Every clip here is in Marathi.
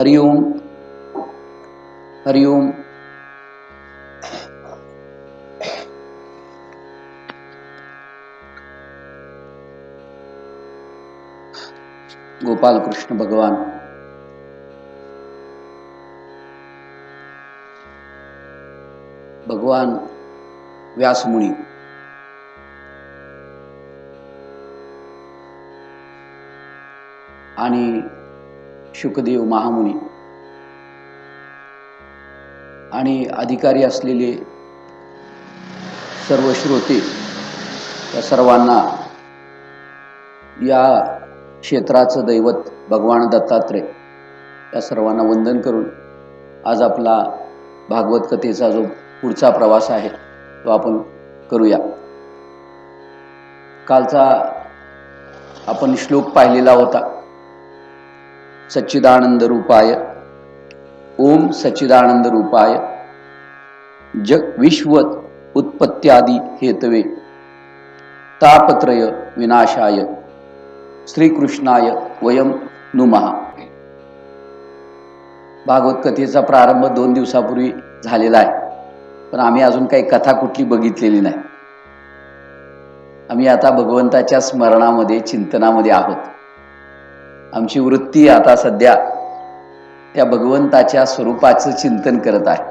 हरि ओम। हरि ओम। गोपाल कृष्ण भगवान। भगवान व्यासमुनी। आणि शुकदेव महामुनी. आणि अधिकारी असलेले सर्व श्रोते त्या सर्वांना या क्षेत्राचं दैवत भगवान दत्तात्रय या सर्वांना वंदन करून आज आपला भागवत कथेचा जो पुढचा प्रवास आहे तो आपण करूया. कालचा आपण श्लोक पाहिलेला होता. सच्चिदानंद रूपाय। ओम सच्चिदानंद रूपाय। जग विश्वत उत्पत्त्यादी हेतवे। तापत्रय विनाशाय। श्रीकृष्णाय वयम नुमहा भागवत कथेचा प्रारंभ दोन दिवसापूर्वी झालेला आहे. पण आम्ही अजून काही कथा कुठली बघितलेली नाही. आम्ही आता भगवंताच्या स्मरणामध्ये चिंतनामध्ये आहोत. आमची वृत्ती आता सध्या त्या भगवंताच्या स्वरूपाचं चिंतन करत आहे.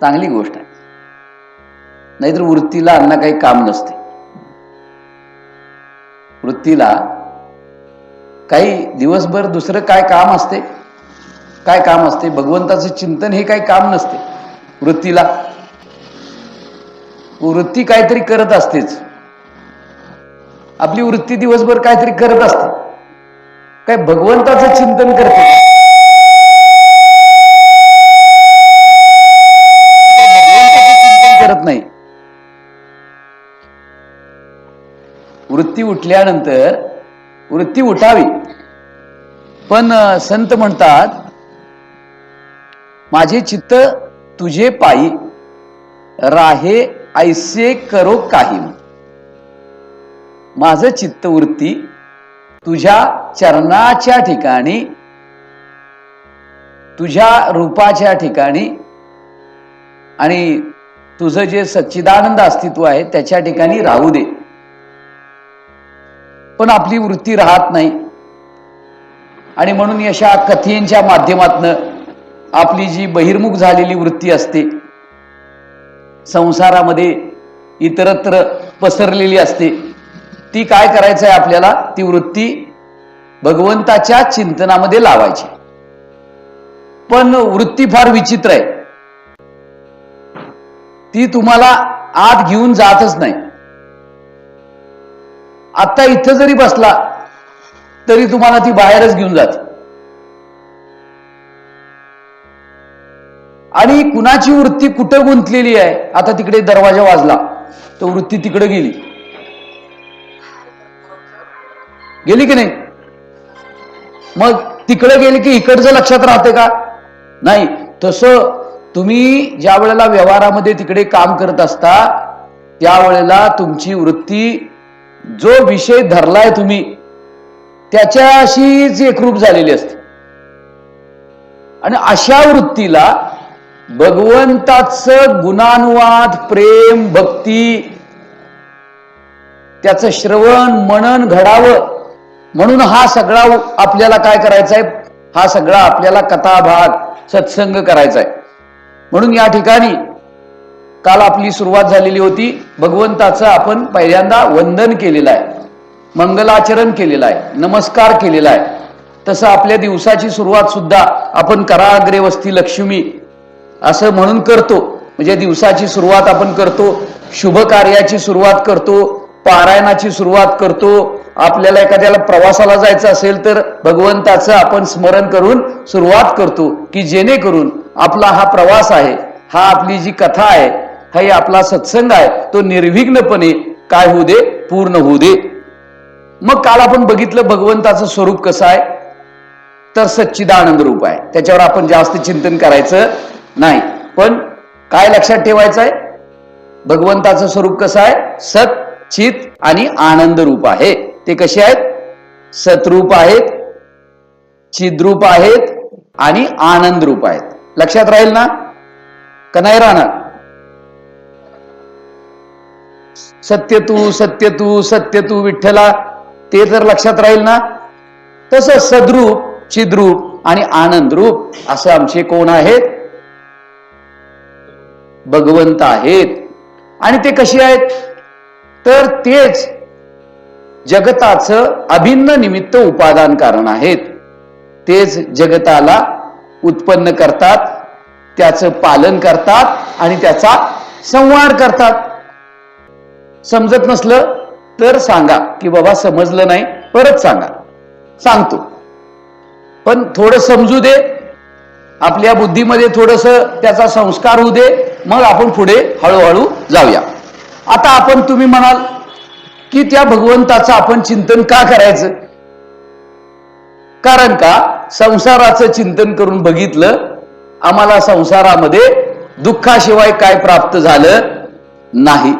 चांगली गोष्ट आहे. नाहीतर वृत्तीला अन्न काही काम नसते. वृत्तीला काही दिवसभर दुसरं काय काम असते? काय काम असते? भगवंताचं चिंतन हे काही काम नसते. वृत्तीला. वृत्ती काहीतरी करत असतेच. आपली वृत्ती दिवसभर काहीतरी करत असते. काय भगवंताचं चिंतन करते. भगवंताचं चिंतन करत नाही. वृत्ती उठल्यानंतर वृत्ती उठावी. पण संत म्हणतात माझे चित्त तुझे पायी राहे ऐसे करो काही. माझं चित्तवृत्ती तुझ्या चरणाच्या ठिकाणी तुझ्या रूपाच्या ठिकाणी आणि तुझं जे सच्चिदानंद अस्तित्व आहे त्याच्या ठिकाणी राहू दे. पण आपली वृत्ती राहत नाही. आणि म्हणून अशा कथेंच्या माध्यमातनं आपली जी बहिर्मुख झालेली वृत्ती असते संसारामध्ये इतरत्र पसरलेली असते ती काय करायचं आहे आपल्याला? ती वृत्ती भगवंताच्या चिंतनामध्ये लावायची. पण वृत्ती फार विचित्र आहे. ती तुम्हाला आत घेऊन जातच नाही. आता इथं जरी बसला तरी तुम्हाला ती बाहेरच घेऊन जाते. आणि कुणाची वृत्ती कुठं गुंतलेली आहे आता तिकडे दरवाजा वाजला तो वृत्ती तिकडे गेली. गेली की नाही? मग तिकडे गेले की इकडचं लक्षात राहते का? नाही. तसं तुम्ही ज्या वेळेला व्यवहारामध्ये तिकडे काम करत असता त्यावेळेला तुमची वृत्ती जो विषय धरलाय तुम्ही त्याच्याशीच एकरूप झालेली असते. आणि अशा वृत्तीला भगवंताचं गुणानुवाद प्रेम भक्ती त्याचं श्रवण मनन घडावं म्हणून हा सगळा आपल्याला काय करायचा आहे हा सगळा आपल्याला कथाभाग सत्संग करायचा आहे म्हणून या ठिकाणी काल आपली सुरुवात झालेली होती. भगवंताचं आपण पहिल्यांदा वंदन केलेलं आहे मंगलाचरण केलेलं आहे नमस्कार केलेला आहे तसं आपल्या दिवसाची सुरुवात सुद्धा आपण कराग्रे वस्ती लक्ष्मी असं म्हणून करतो. म्हणजे दिवसाची सुरुवात आपण करतो. शुभ कार्याची सुरुवात करतो. पारायणाची सुरुवात करतो. आपल्याला एखाद्याला प्रवासाला जायचं असेल तर भगवंताचं आपण स्मरण करून सुरुवात करतो की जेणेकरून आपला हा प्रवास आहे हा आपली जी कथा आहे हा ही आपला सत्संग आहे तो निर्विघ्नपणे काय होऊ दे पूर्ण होऊ दे. मग काल आपण बघितलं भगवंताचं स्वरूप कसं आहे? तर सच्चिदानंद रूप आहे. त्याच्यावर आपण जास्त चिंतन करायचं नाही. पण काय लक्षात ठेवायचं आहे? भगवंताचं स्वरूप कसं आहे? सत चित आणि आनंद रूप आहे. ते कसे आहेत? सतरूप आहेत चिद्रूप आहेत आणि आनंद रूप आहेत. लक्षात राहील ना? का नाही राहणार? सत्य तू सत्य तू सत्य तू विठ्ठला ते तर लक्षात राहील ना? तसं सद्रूप छिद्रूप आणि आनंद रूप असं आमचे कोण आहेत? भगवंत आहेत. आणि ते कसे आहेत? तर तेच जगताचं अभिन्न निमित्त उपादान कारण आहेत. तेच जगताला उत्पन्न करतात त्याचं पालन करतात आणि त्याचा संवार करतात. समजत नसलं तर सांगा की बाबा समजलं नाही परत सांगा. सांगतो. पण थोडं समजू दे आपल्या बुद्धीमध्ये थोडस त्याचा संस्कार होऊ दे मग आपण पुढे हळूहळू जाऊया. आता आपण तुम्ही म्हणाल की त्या भगवंताचं आपण चिंतन का करायचं? कारण का? संसाराचं चिंतन करून बघितलं आम्हाला संसारामध्ये दुःखाशिवाय काय प्राप्त झालं नाही.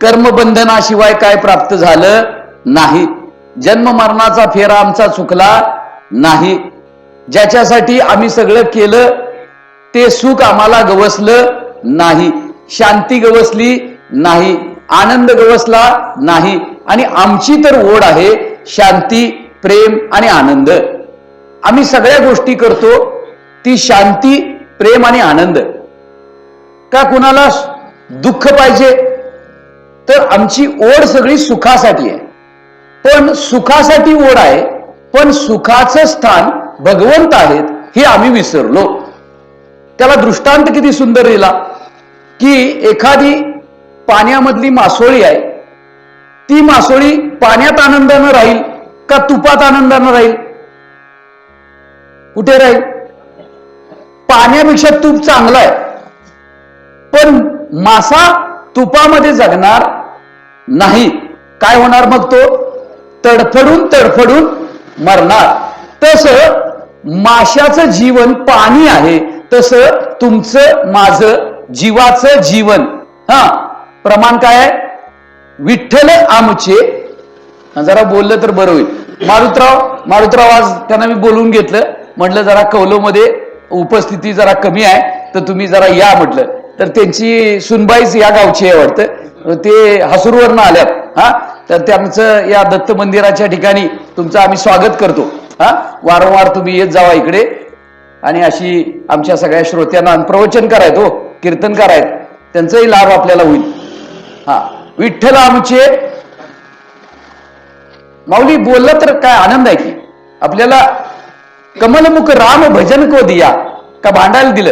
कर्मबंधनाशिवाय काय प्राप्त झालं नाही. जन्म मरणाचा फेरा आमचा चुकला नाही. ज्याच्यासाठी आम्ही सगळं केलं ते सुख आम्हाला गवसलं नाही. शांती गवसली नाही. आनंद गवसला नाही. आणि आमची तर ओढ आहे शांती प्रेम आणि आनंद. आम्ही सगळ्या गोष्टी करतो ती शांती प्रेम आणि आनंद. का कुणाला दुःख पाहिजे? तर आमची ओढ सगळी सुखासाठी आहे. पण सुखासाठी ओढ आहे पण सुखाचं स्थान भगवंत आहेत हे आम्ही विसरलो. त्याला दृष्टांत किती सुंदर दिला की एखादी पाण्यामधली मासोळी आहे. ती मासोळी पाण्यात आनंदानं राहील का तुपात आनंदानं राहील? कुठे राहील? पाण्यापेक्षा तूप चांगलं आहे. पण मासा तुपामध्ये जगणार नाही. काय होणार मग तो? तडफडून तडफडून मरणार. तस माशाचं जीवन पाणी आहे. तस तुमचं माझं जीवाचं जीवन. हा. प्रमाण काय आहे? विठ्ठल आमचे. जरा बोललं तर बरं होईल. मारुतराव मारुतराव आज त्यांना मी बोलवून घेतलं. म्हटलं जरा कौलोमध्ये उपस्थिती जरा कमी आहे तर तुम्ही जरा या म्हटलं. तर त्यांची सुनबाईच या गावची आहे वाटतं. ते हसूरवरनं आल्यात. हा? तर त्यांचं या दत्त मंदिराच्या ठिकाणी तुमचं आम्ही स्वागत करतो. हा? वारंवार तुम्ही येत जावा इकडे. आणि अशी आमच्या सगळ्या श्रोत्यांना प्रवचन करायत हो कीर्तन करायत त्यांचाही लाभ आपल्याला होईल. हा. विठ्ठल आमचे. माऊली बोललं तर काय आनंद आहे की? आपल्याला कमलमुख राम भजन को दिया का भांडायला दिलं?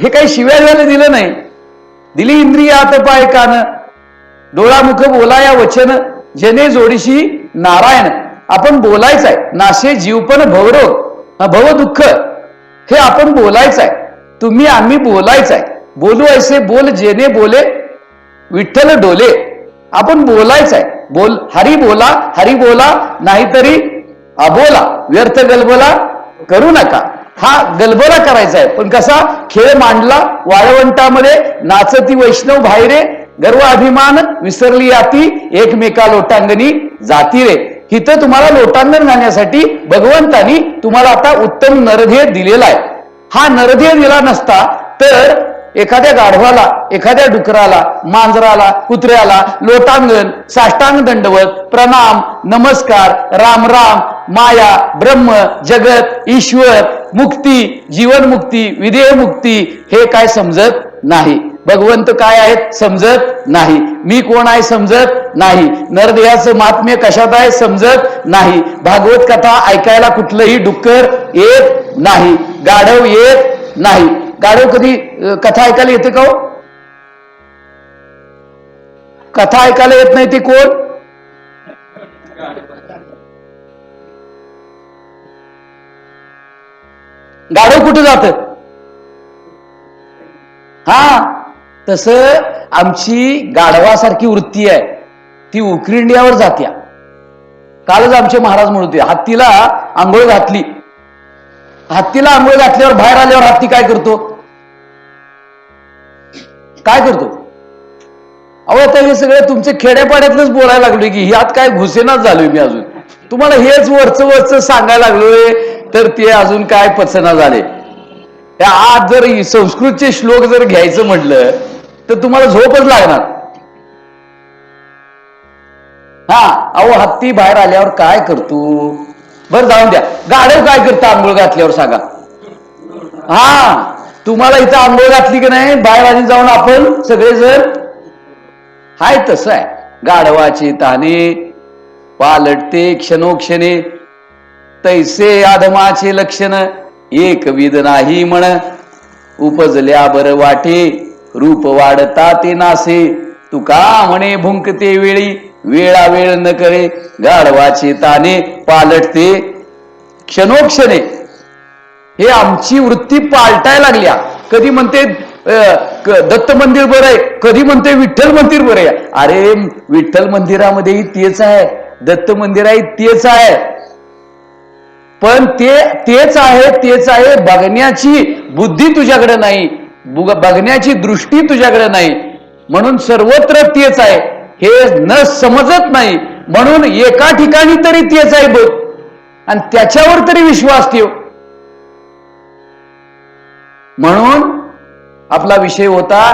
हे काही शिव्या झालं दिलं नाही. दिली इंद्रियात पाय कान. डोळामुख बोलाया वचन. जेने जोडीशी नारायण. आपण बोलायचं आहे नाशे जीवपण भवरो. भव दुःख. हे आपण बोलायचं आहे तुम्ही आम्ही बोलायचं आहे बोलू ऐसे बोल जेने बोले. विठ्ठल डोले. आपण बोलायचं आहे बोल हरी बोला हरी बोला नाहीतरी अबोला. व्यर्थ गलबोला करू नका. हा गलबोला करायचा आहे पण कसा? खेळ मांडला वाळवंटामध्ये नाचती वैष्णव बाहेरे गर्व अभिमान विसरली याती एकमेका लोटांगणी जाती रे इथं तुम्हाला लोटांगण घालण्यासाठी भगवंतानी तुम्हाला आता उत्तम नरधेय दिलेला आहे हा नरधेय दिला नसता तर एखाद्या गाढवाला एखाद्या डुकराला मांजराला कुत्र्याला लोटांगण साष्टांग दंडवत प्रणाम नमस्कार राम राम माया ब्रह्म जगत ईश्वर मुक्ती जीवनमुक्ती विधेय मुक्ती हे काय समजत नाही. भगवंत काय आहेत समजत नाही. मी कोण आहे समजत नाही. नरदेहाचं महात्म्य कशात आहे समजत नाही. भागवत कथा ऐकायला कुठलंही डुक्कर येत नाही. गाढव येत नाही. गाढव कधी कथा ऐकायला येते का हो? कथा ऐकायला येत नाही ते कोण? गाढव कुठे जात? हा तस आमची गाढवासारखी वृत्ती आहे. ती उकरिंडियावर जात्या. कालच आमचे महाराज म्हणत होते हत्तीला आंघोळ घातली. हत्तीला आंघोळ घातल्यावर बाहेर आल्यावर हत्ती काय करतो? काय करतो? अहो आता हे सगळे तुमचे खेड्यापाड्यातलंच बोलायला लागलोय की ह्यात काय घुसेनाच झालोय मी अजून. तुम्हाला हेच वरचं वरचं सांगायला लागलोय तर ते अजून काय पचना झाले. त्या आज जर संस्कृतचे श्लोक जर घ्यायचं म्हटलं तर तुम्हाला झोपच लागणार. हा अहो हत्ती बाहेर आल्यावर काय करतो? बरं जाऊन द्या. गाडव काय करतं आंघोळ घातल्यावर सांगा. हा. तुम्हाला इथं आंघोळ घातली की नाही? बाहेर जाऊन आपण सगळेजण? हाय तसं आहे. गाढवाचे ताने पालटते क्षणोक्षणे. तैसे आधमाचे लक्षण एकविध नाही म्हण. उपजल्या बर वाटे रूप वाढता ते नासे. तुका म्हणे भुंकते वेळी वेळा वेळ न करे. गाढवाचे ताने पालटते क्षणोक्षणे. हे आमची वृत्ती पालटायला लागल्या. कधी म्हणते अं, दत्त मंदिर बरं आहे कधी म्हणते विठ्ठल मंदिर बरं आहे. अरे विठ्ठल मंदिरामध्येही तेच आहे दत्त मंदिर आहे तेच आहे. पण ते तेच आहे तेच आहे बघण्याची बुद्धी तुझ्याकडे नाही बघण्याची दृष्टी तुझ्याकडे नाही. म्हणून सर्वत्र तेच आहे. हे न समजत नाही. म्हणून एका ठिकाणी तरी तेच आहे बघ. आणि त्याच्यावर तरी विश्वास ठेव. म्हणून आपला विषय होता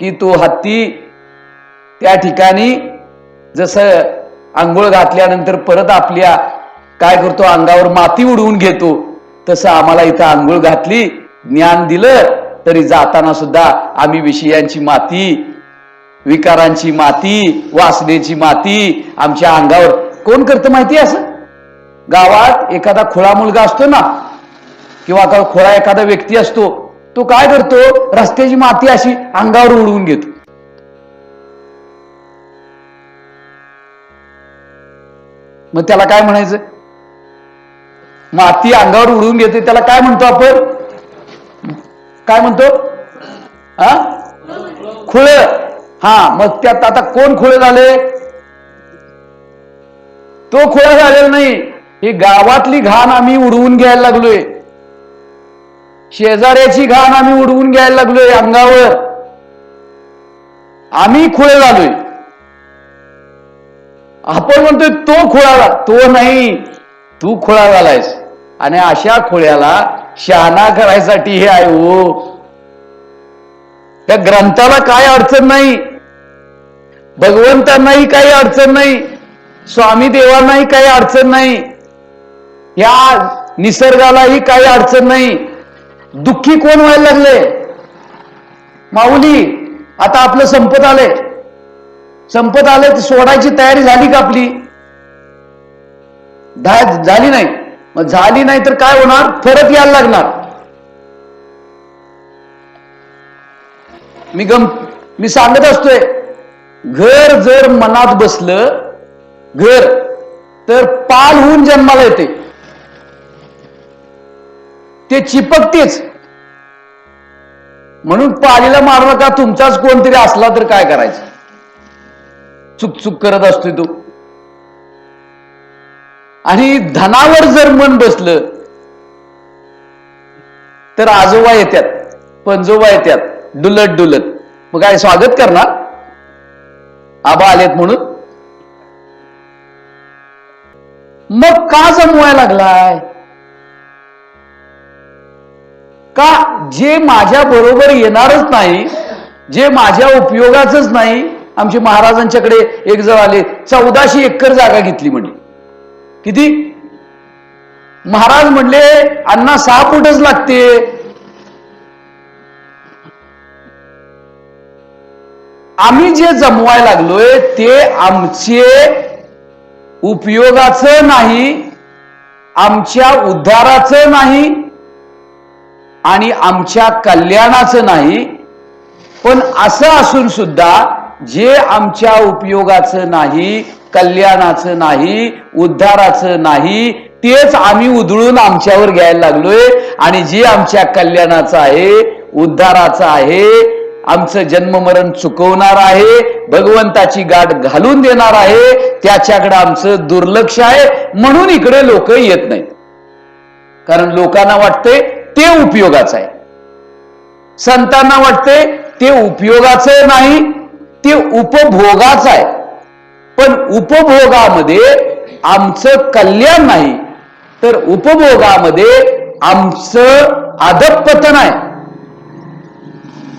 की तो हत्ती त्या ठिकाणी जसं आंघोळ घातल्यानंतर परत आपल्या काय करतो अंगावर माती उडवून घेतो तसं आम्हाला इथं आंघोळ घातली ज्ञान दिलं तरी जाताना सुद्धा आम्ही विषयांची माती विकारांची माती वासनेची माती आमच्या अंगावर कोण करतं माहिती असं? गावात एखादा खुळा मुलगा असतो ना किंवा का खोळा एखादा व्यक्ती असतो तो काय करतो? रस्त्याची माती अशी अंगावर उडवून घेतो. मग त्याला काय म्हणायचं? माती अंगावर उडवून घेते त्याला काय म्हणतो आपण? काय म्हणतो? हा खुळ. हा मग त्यात आता कोण खुळे झाले? तो खुळा झालेला नाही. ही गावातली घाण आम्ही उडवून घ्यायला लागलोय. शेजाऱ्याची घाण आम्ही उडवून घ्यायला लागलोय अंगावर. आम्ही खुळे झालोय. आपण म्हणतोय तो खुळा तो नाही. तू खुळा झालायस. आणि अशा खुळ्याला शहाणा करायसाठी हे आहे हो. त्या ग्रंथाला काय अडचण नाही. भगवंतांनाही काही अडचण नाही. स्वामी देवांनाही काही अडचण नाही. या निसर्गालाही काही अडचण नाही. दुःखी कोण व्हायला लागले? माऊली आता आपलं संपत आले संपत आले तर सोडायची तयारी झाली का आपली? झाली नाही. मग झाली नाही तर काय होणार? परत यायला लागणार. मी गम मी सांगत असतोय घर जर मनात बसलं घर तर पाल होऊन जन्माला येते. ते चिपकतेच. म्हणून पालीला मारू नका तुमचाच कोणतरी असला तर काय करायचं? चुक चुक करत असतोय तो. आणि धनावर जर मन बसलं तर आजोबा येतात पंजोबा येत्यात डुलत डुलत. मग काय स्वागत करणार? आबा आलेत म्हणून. मग का जमवायला लागलाय? का जे माझ्या बरोबर येणारच नाही जे माझ्या उपयोगाचंच नाही आमचे महाराजांच्याकडे एक जण आले चौदाशे एकर जागा घेतली म्हणे. किती? महाराज म्हणले अण्णा सहा फुटच लागते. आम्ही जे जमवाय लागलोय ते आमचे उपयोगाचं नाही आमच्या उद्धाराचं नाही आणि आमच्या कल्याणाचं नाही पण असं असून सुद्धा जे आमच्या उपयोगाचं नाही कल्याणाचं नाही उद्धाराचं नाही तेच आम्ही उधळून आमच्यावर घ्यायला लागलोय. आणि जे आमच्या कल्याणाचं आहे उद्धाराचं आहे आमचं जन्ममरण चुकवणार आहे भगवंताची गाठ घालून देणार आहे त्याच्याकडे आमचं दुर्लक्ष आहे म्हणून इकडे लोक येत नाहीत. कारण लोकांना वाटते ते उपयोगाचं आहे. संतांना वाटते ते उपयोगाचं नाही ते उपभोगाचं आहे. पण उपभोगामध्ये आमचं कल्याण नाही तर उपभोगामध्ये आमचं आदपतन आहे.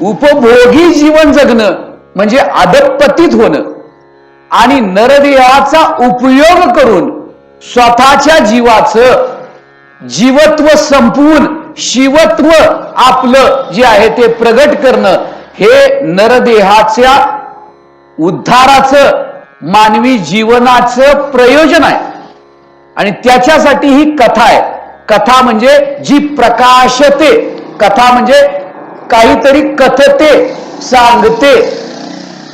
उपभोगी जीवन जगणं म्हणजे अधपतित होणं आणि नरदेहाचा उपयोग करून स्वतःच्या जीवाचं जीवत्व संपवून शिवत्व आपलं जे आहे ते प्रगट करणं हे नरदेहाच्या उद्धाराचं मानवी जीवनाचं प्रयोजन आहे. आणि त्याच्यासाठी ही कथा आहे. कथा म्हणजे जी प्रकाशते कथा म्हणजे काहीतरी कथते सांगते.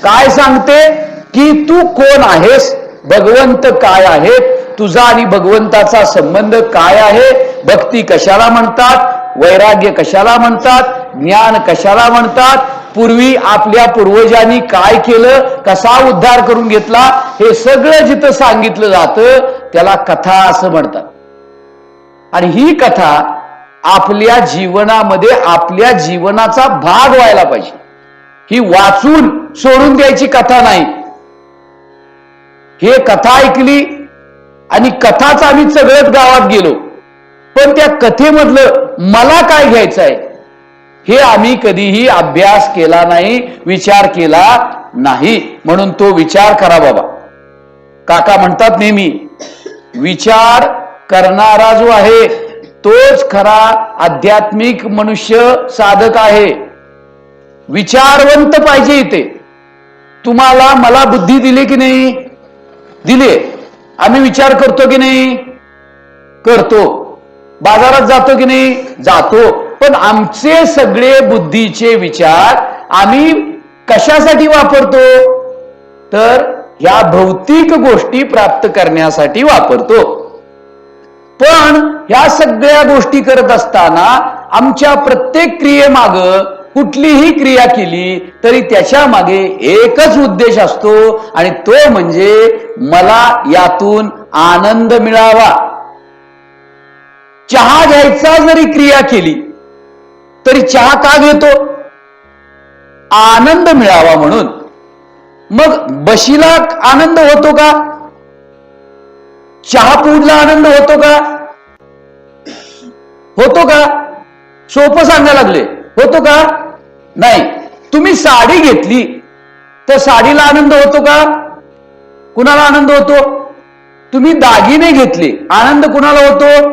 काय सांगते? की तू कोण आहेस? भगवंत काय आहेत? तुझा आणि भगवंताचा संबंध काय आहे? भक्ती कशाला म्हणतात? वैराग्य कशाला म्हणतात? ज्ञान कशाला म्हणतात? पूर्वी आपल्या पूर्वजांनी काय केलं? कसा उद्धार करून घेतला? हे सगळं जिथं सांगितलं जातं त्याला कथा असं म्हणतात. आणि ही कथा आपल्या जीवनामध्ये आपल्या जीवनाचा भाग व्हायला पाहिजे. ही वाचून सोडून द्यायची कथा नाही. हे कथा ऐकली आणि कथाच आम्ही सगळंच गावात गेलो. पण त्या कथेमधलं मला काय घ्यायचं आहे हे आम्ही कधीही अभ्यास केला नाही विचार केला नाही. म्हणून तो विचार करा बाबा. काका म्हणतात नेहमी विचार करणारा जो आहे तोच खरा आध्यात्मिक मनुष्य साधक आहे. विचारवंत पाहिजे इथे. तुम्हाला मला बुद्धी दिली की नाही? दिले आम्ही विचार करतो की नाही? करतो. बाजारात जातो की नाही? जातो. पण आमचे सगळे बुद्धीचे विचार आम्ही कशासाठी वापरतो? तर या भौतिक गोष्टी प्राप्त करण्यासाठी वापरतो. पण ह्या सगळ्या गोष्टी करत असताना आमच्या प्रत्येक क्रियेमाग कुठलीही क्रिया केली तरी त्याच्यामागे एकच उद्देश असतो आणि तो म्हणजे मला यातून आनंद मिळावा. चहा घ्यायचा जरी क्रिया केली तरी चहा का घेतो? आनंद मिळावा म्हणून. मग बशीला आनंद होतो का? चहा पूडला आनंद होतो का? होतो का? सोपं सांगायला लागले. होतो का? नाही तुम्ही साडी घेतली तर साडीला आनंद होतो का? कुणाला आनंद होतो? तुम्ही दागिने घेतले आनंद कुणाला होतो?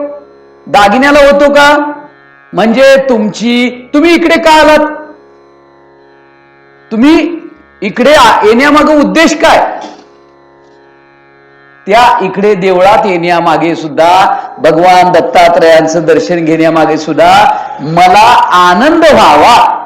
दागिन्याला होतो का? म्हणजे तुमची तुम्ही इकडे का आलात? तुम्ही इकडे येण्यामागे उद्देश काय? त्या इकडे देवळात येण्यामागे सुद्धा भगवान दत्तात्रयांचं दर्शन घेण्यामागे सुद्धा मला आनंद व्हावा.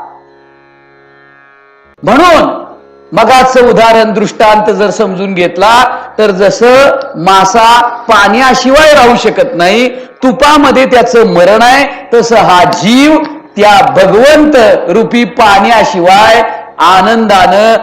म्हणून मगाचं उदाहरण दृष्टांत जर समजून घेतला तर जसं मासा पाण्याशिवाय राहू शकत नाही तुपामध्ये त्याचं मरण आहे तसं हा जीव त्या भगवंत रूपी पाण्याशिवाय आनंदानं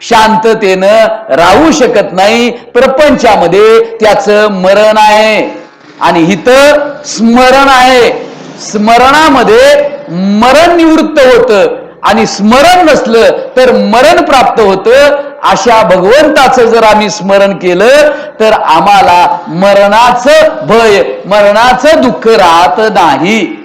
शांततेनं राहू शकत नाही. प्रपंचामध्ये त्याचं मरण आहे. आणि इथं स्मरण आहे. स्मरणामध्ये मरण निवृत्त होतं. आणि स्मरण नसलं तर मरण प्राप्त होतं. अशा भगवंताचं जर आम्ही स्मरण केलं तर आम्हाला मरणाचं भय मरणाचं दुःख राहत नाही.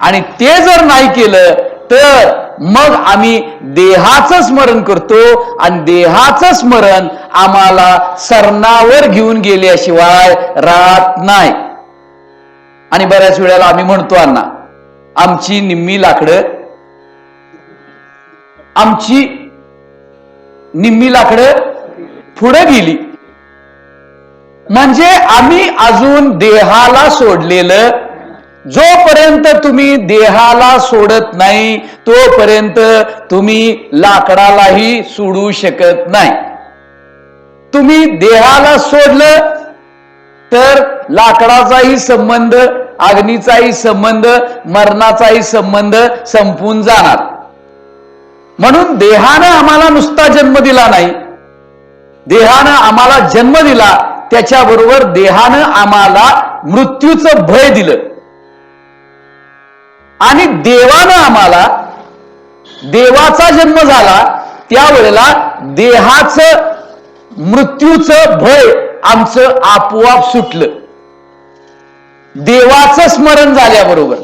आणि ते जर नाही केलं तर मग आम्ही देहाचं स्मरण करतो आणि देहाचं स्मरण आम्हाला सरणावर घेऊन गेल्याशिवाय राहत नाही. आणि बऱ्याच वेळेला आम्ही म्हणतो अण्णा आमची निम्मी लाकडं आमची निम्मी लाकडं पुढे गेली. म्हणजे आम्ही अजून देहाला सोडलेलं जोपर्यंत तुम्ही देहाला सोडत नाही तोपर्यंत तुम्ही लाकडालाही सोडू शकत नाही. तुम्ही देहाला सोडलं तर लाकडाचाही संबंध अग्नीचाही संबंध मरणाचाही संबंध संपून जाणार. म्हणून देहानं आम्हाला नुसता जन्म दिला नाही. देहानं आम्हाला जन्म दिला त्याच्याबरोबर देहानं आम्हाला मृत्यूचं भय दिलं. आणि देवानं आम्हाला देवाचा जन्म झाला त्यावेळेला देहाचं मृत्यूचं भय आमचं आपोआप सुटलं. देवाचं स्मरण झाल्याबरोबर.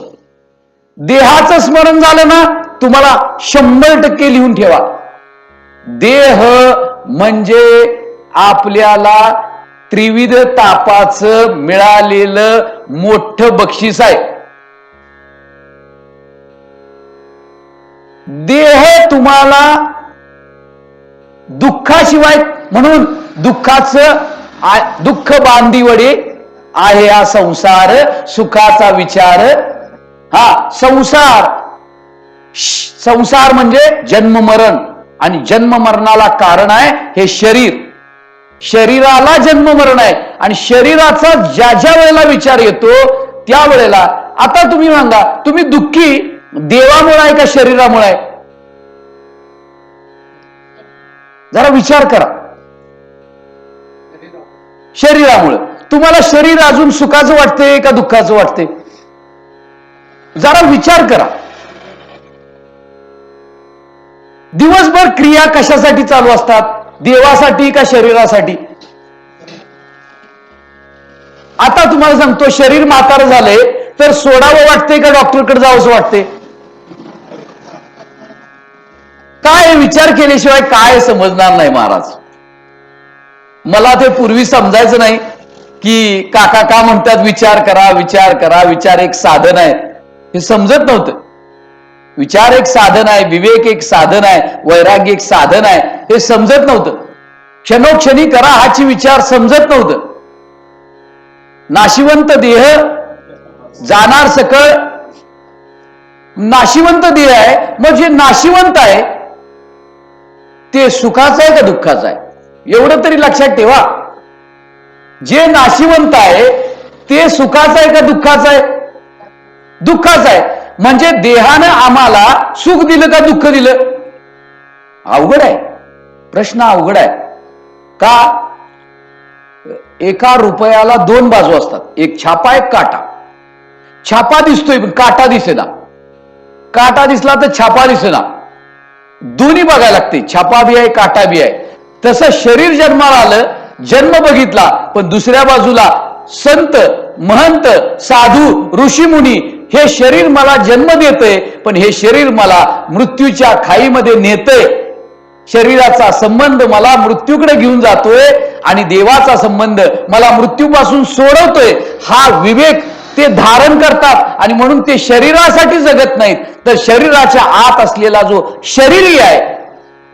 देहाचं स्मरण झालं ना तुम्हाला शंभर टक्के लिहून ठेवा. देह म्हणजे आपल्याला त्रिविध तापाचं मिळालेलं मोठं बक्षीस आहे. देह तुम्हाला दुःखाशिवाय म्हणून दुःखाचं दुःख बांधिवडे आहे हा संसार सुखाचा विचार. हा संसार संसार म्हणजे जन्म मरण. आणि जन्म मरणाला कारण आहे हे शरीर. शरीराला जन्म मरण आहे. आणि शरीराचा ज्या ज्या वेळेला विचार येतो त्या वेळेला आता तुम्ही सांगा तुम्ही दुःखी देवामुळे आहे का शरीरामुळे आहे? जरा विचार करा. शरीरामुळे. तुम्हाला शरीर अजून सुखाचं वाटते का दुःखाचं वाटते जरा विचार करा. दिवसभर क्रिया कशासाठी चालू असतात? देवासाठी का शरीरासाठी? आता तुम्हाला सांगतो शरीर म्हातार झाले तर सोडावं वाटते का डॉक्टरकडे जावंच वाटते काय विचार केल्याशिवाय काय समजणार नाही महाराज. मला ते पूर्वी समजायचं नाही की काका का म्हणतात विचार करा विचार करा विचार एक साधन आहे. हे समजत नव्हतं. विचार एक साधन आहे विवेक एक साधन आहे वैराग्य एक साधन आहे हे समजत नव्हतं. क्षणोक्षणी करा हाची विचार समजत नव्हतं. नाशिवंत देह जाणार सकळ. नाशिवंत देह आहे मग जे नाशिवंत आहे ते सुखाचं आहे का दुःखाचं आहे? एवढं तरी लक्षात ठेवा. जे नाशिवंत आहे ते सुखाचं आहे का दुःखाचं आहे? दुःखाचं आहे. म्हणजे देहानं आम्हाला सुख दिलं का दुःख दिलं? अवघड आहे. प्रश्न अवघड आहे. का? एका रुपयाला दोन बाजू असतात. एक छापा एक काटा. छापा दिसतोय पण काटा दिसेना. काटा दिसला तर छापा दिसेना. दोन्ही बघायला लागते. छापा बी आहे काटा बी आहे. तसं शरीर जन्माला आलं जन्म बघितला पण दुसऱ्या बाजूला संत महंत साधू ऋषीमुनी हे शरीर मला जन्म देतय पण हे शरीर मला मृत्यूच्या खाईमध्ये नेतय. शरीराचा संबंध मला मृत्यूकडे घेऊन जातोय आणि देवाचा संबंध मला मृत्यूपासून सोडवतोय. हा विवेक ते धारण करतात आणि म्हणून ते शरीरासाठी जगत नाहीत. तर शरीराच्या आत असलेला जो शरीरी आहे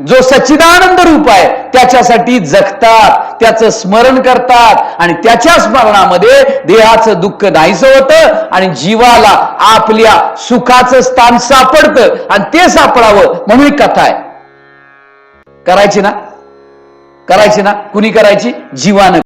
जो सच्चिदानंद रूप आहे त्याच्यासाठी जगतात त्याचं स्मरण करतात आणि त्याच्या स्मरणामध्ये देहाचं दुःख नाहीस होतं आणि जीवाला आपल्या सुखाचं स्थान सापडतं आणि ते सापडावं म्हणून ही कथा आहे. करायची ना? करायची ना? कुणी करायची? जीवानं